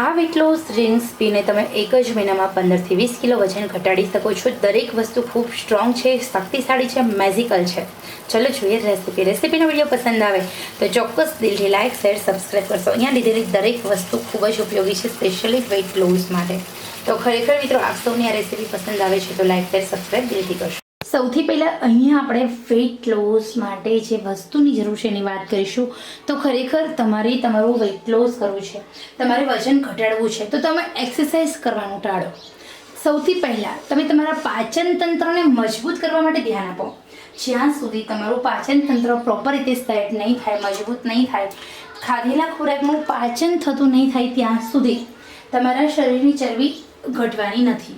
આ weight loss drinks પીને તમે એક જ મહિનામાં પંદરથી વીસ કિલો વજન ઘટાડી શકો છો. દરેક વસ્તુ ખૂબ સ્ટ્રોંગ છે, શક્તિશાળી છે મેઝિકલ છે. ચલો જોઈએ રેસીપી રેસીપીનો વીડિયો પસંદ આવે તો ચોક્કસ દિલથી લાઇક શેર સબસ્ક્રાઈબ કરશો. અહીંયા લીધેલી દરેક વસ્તુ ખૂબ જ ઉપયોગી છે સ્પેશિયલી વેટ લોસ માટે. તો ખરેખર મિત્રો, આપ સૌની આ રેસીપી પસંદ આવે છે તો લાઇક શેર સબસ્ક્રાઈબ દિલથી કરશો. સૌથી પહેલાં અહીંયા આપણે વેટ લોસ માટે જે વસ્તુની જરૂર છે એની વાત કરીશું, તો ખરેખર તમારે તમારું વેટ લોસ કરવું છે. તમારે વજન ઘટાડવું છે. તો તમે એક્સરસાઇઝ કરવાનું ટાળો. સૌથી પહેલાં તમે તમારા પાચન તંત્રને મજબૂત કરવા માટે ધ્યાન આપો. જ્યાં સુધી તમારું પાચન તંત્ર પ્રોપર રીતે સેટ નહીં થાય, મજબૂત નહીં થાય, ખાધેલા ખોરાકનું પાચન થતું નહીં થાય, ત્યાં સુધી તમારા શરીરની ચરબી ઘટવાની નથી.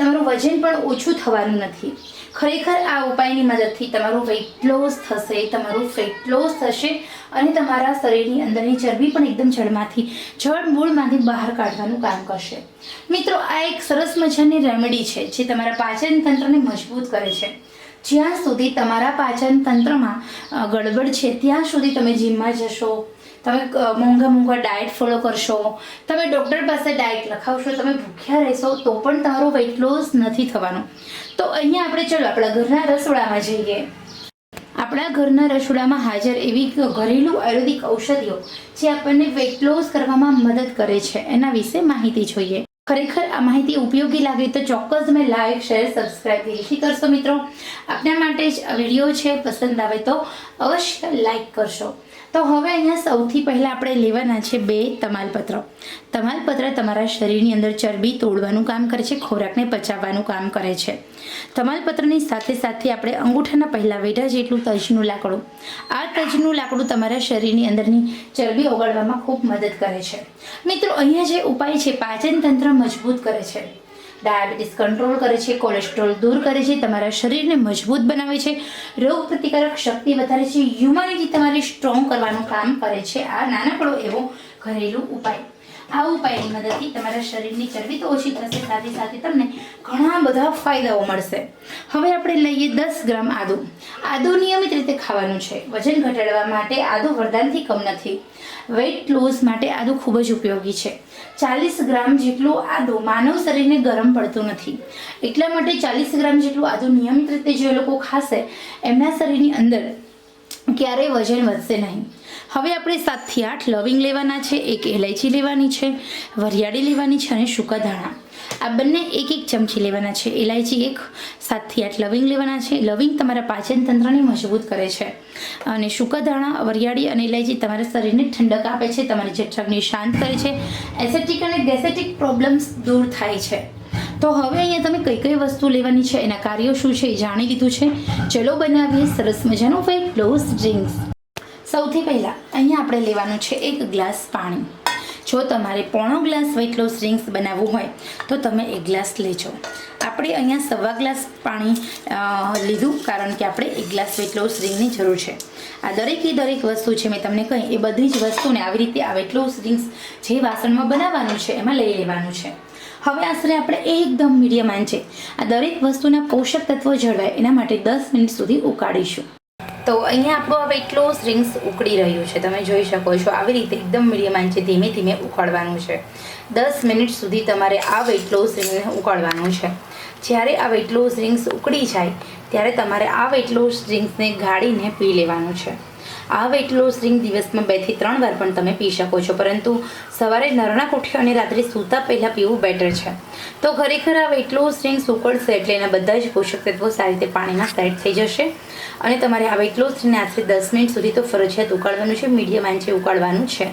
તમારું વજન પણ ઓછું થવાનું નથી. ખરેખર આ ઉપાયની મદદથી તમારું વેઇટ લોસ થશે, તમારું ફેટ લોસ થશે અને તમારા શરીરની અંદરની ચરબી પણ એકદમ જળમાંથી, જળ મૂળમાંથી બહાર કાઢવાનું કામ કરશે. મિત્રો, આ એક સરસ મજાની રેમેડી છે જે તમારા પાચન તંત્રને મજબૂત કરે છે. જ્યાં સુધી તમારા પાચન તંત્રમાં ગડબડ છે, ત્યાં સુધી તમે જીમમાં જશો તમે મોંઘા મોંઘા ડાયટ ફોલો કરશો, તમે ડૉક્ટર પાસે ડાયટ લખાવશો, તમે ભૂખ્યા રહેશો, તો પણ તમારો વેઇટ લોસ નથી થવાનો. તો અહીંયા આપણે, ચલો, આપણા ઘરના રસોડામાં જઈએ. આપણા ઘરના રસોડામાં હાજર એવી ઘરેલું આયુર્વેદિક ઔષધિઓ જે આપણને વેઇટ લોસ કરવામાં મદદ કરે છે, એના વિશે માહિતી જોઈએ. ખરેખર આ માહિતી ઉપયોગી લાગે તો ચોક્કસ તમે લાઈક શેર સબસ્ક્રાઇબ દિલથી કરશો મિત્રો. આપના માટે જ આ વીડિયો છે, પસંદ આવે તો અવશ્ય લાઈક કરશો. તો હવે અહીંયા સૌથી પહેલાં આપણે લેવાના છે બે તમાલપત્ર. તમાલપત્ર તમારા શરીરની અંદર ચરબી તોડવાનું કામ કરે છે, ખોરાકને પચાવવાનું કામ કરે છે. તમાલપત્રની સાથે સાથે આપણે અંગૂઠાના પહેલાં વેઢા જેટલું તજનું લાકડું. આ તજનું લાકડું તમારા શરીરની અંદરની ચરબી ઓગાળવામાં ખૂબ મદદ કરે છે. મિત્રો, અહીંયા જે ઉપાય છે પાચન તંત્ર મજબૂત કરે છે. ડાયાબિટીસ કંટ્રોલ કરે છે, કોલેસ્ટ્રોલ દૂર કરે છે, તમારા શરીરને મજબૂત બનાવે છે, રોગ પ્રતિકારક શક્તિ વધારે છે હ્યુમાનિટી તમારી સ્ટ્રોંગ કરવાનું કામ કરે છે, આ નાનકડો એવો ઘરેલું ઉપાય. આ ઉપાયની મદદથી તમારા શરીરની ચરબી તો ઓછી થશે, સાથે સાથે તમને ઘણા બધા ફાયદાઓ મળશે. હવે આપણે લઈએ દસ ગ્રામ આદુ. આદુ નિયમિત રીતે ખાવાનું છે. વજન ઘટાડવા માટે આદુ વરદાનથી કમ નથી. વેઇટ લોસ માટે આદુ ખૂબ જ ઉપયોગી છે. ચાલીસ ગ્રામ જેટલું આદુ માનવ શરીરને ગરમ પડતું નથી. એટલા માટે ચાલીસ ગ્રામ જેટલું આદુ નિયમિત રીતે જે લોકો ખાશે, એમના શરીરની અંદર ક્યારેય વજન વધશે નહીં. હવે આપણે સાતથી આઠ લવિંગ લેવાના છે, એક એલાયચી લેવાની છે, વરિયાળી લેવાની છે અને સૂકા ધાણા. આ બંને એક એક ચમચી લેવાના છે. એલાયચી એક, સાતથી આઠ લવિંગ લેવાના છે. લવિંગ તમારા પાચન તંત્રને મજબૂત કરે છે. અને સૂકા ધાણા, વરિયાળી અને એલાયચી તમારા શરીરને ઠંડક આપે છે, તમારી જઠરાગ્નિ શાંત કરે છે. એસેટિક અને ગેસેટિક પ્રોબ્લેમ્સ દૂર થાય છે. તો હવે અહીંયા તમે કઈ કઈ વસ્તુ લેવાની છે, એના કાર્યો શું છે એ જાણી લીધું છે. ચલો બનાવીએ સરસ મજાનું વેટ લોસ ડ્રિંક્સ. સૌથી પહેલાં અહીંયા આપણે લેવાનું છે એક ગ્લાસ પાણી. જો તમારે પોણો ગ્લાસ જેટલો ડ્રિંક્સ બનાવવું હોય, તો તમે એક ગ્લાસ લેજો આપણે અહીંયા સવા ગ્લાસ પાણી લીધું, કારણ કે આપણે એક ગ્લાસ વેટ લોસ ડ્રિંકની જરૂર છે. આ દરેકે દરેક વસ્તુ છે, મેં તમને કહી, એ બધી જ વસ્તુને આવી રીતે આ વેટ લોસ ડ્રિંક્સ જે વાસણમાં બનાવવાનું છે, એમાં લઈ લેવાનું છે. હવે આશરે આપણે એકદમ મીડિયમ આંચે. આ દરેક વસ્તુના પોષક તત્વો જળવાય, એના માટે દસ મિનિટ સુધી ઉકાળીશું. તો અહીંયા આપણું હવે વેટ રિંગ્સ ઉકળી રહ્યું છે. તમે જોઈ શકો છો, આવી રીતે એકદમ મીડિયમ આંચે ધીમે ધીમે ઉકળવાનું છે. દસ મિનિટ સુધી તમારે આ વેટ લોસ રિંગને ઉકાળવાનું છે. જ્યારે આ વેટ લોસ રિંગ્સ ઉકળી જાય ત્યારે તમારે આ વેટ લોસ ડ્રિંક્સને ગાળીને પી લેવાનું છે. આ વેટ લોસ ડ્રિંક દિવસમાં બેથી ત્રણ વાર પણ તમે પી શકો છો, પરંતુ સવારે નરણા કોઠ્યો અને રાત્રે સૂતા પહેલાં પીવું બેટર છે. તો ખરેખર આ વેટ લોસ ડ્રિંક ઉકળશે એટલે એના બધા જ પોષક તત્વો સારી રીતે પાણીમાં સેટ થઈ જશે. અને તમારે આ વેટ લોસ ડ્રિંકને આશરે દસ મિનિટ સુધી તો ફરજિયાત ઉકાળવાનું છે મીડિયમ આંચે ઉકાળવાનું છે.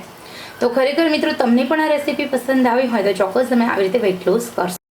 તો ખરેખર મિત્રો, તમને પણ આ રેસીપી પસંદ આવી હોય તો ચોક્કસ તમે આવી રીતે વેટ લોસ કરશો.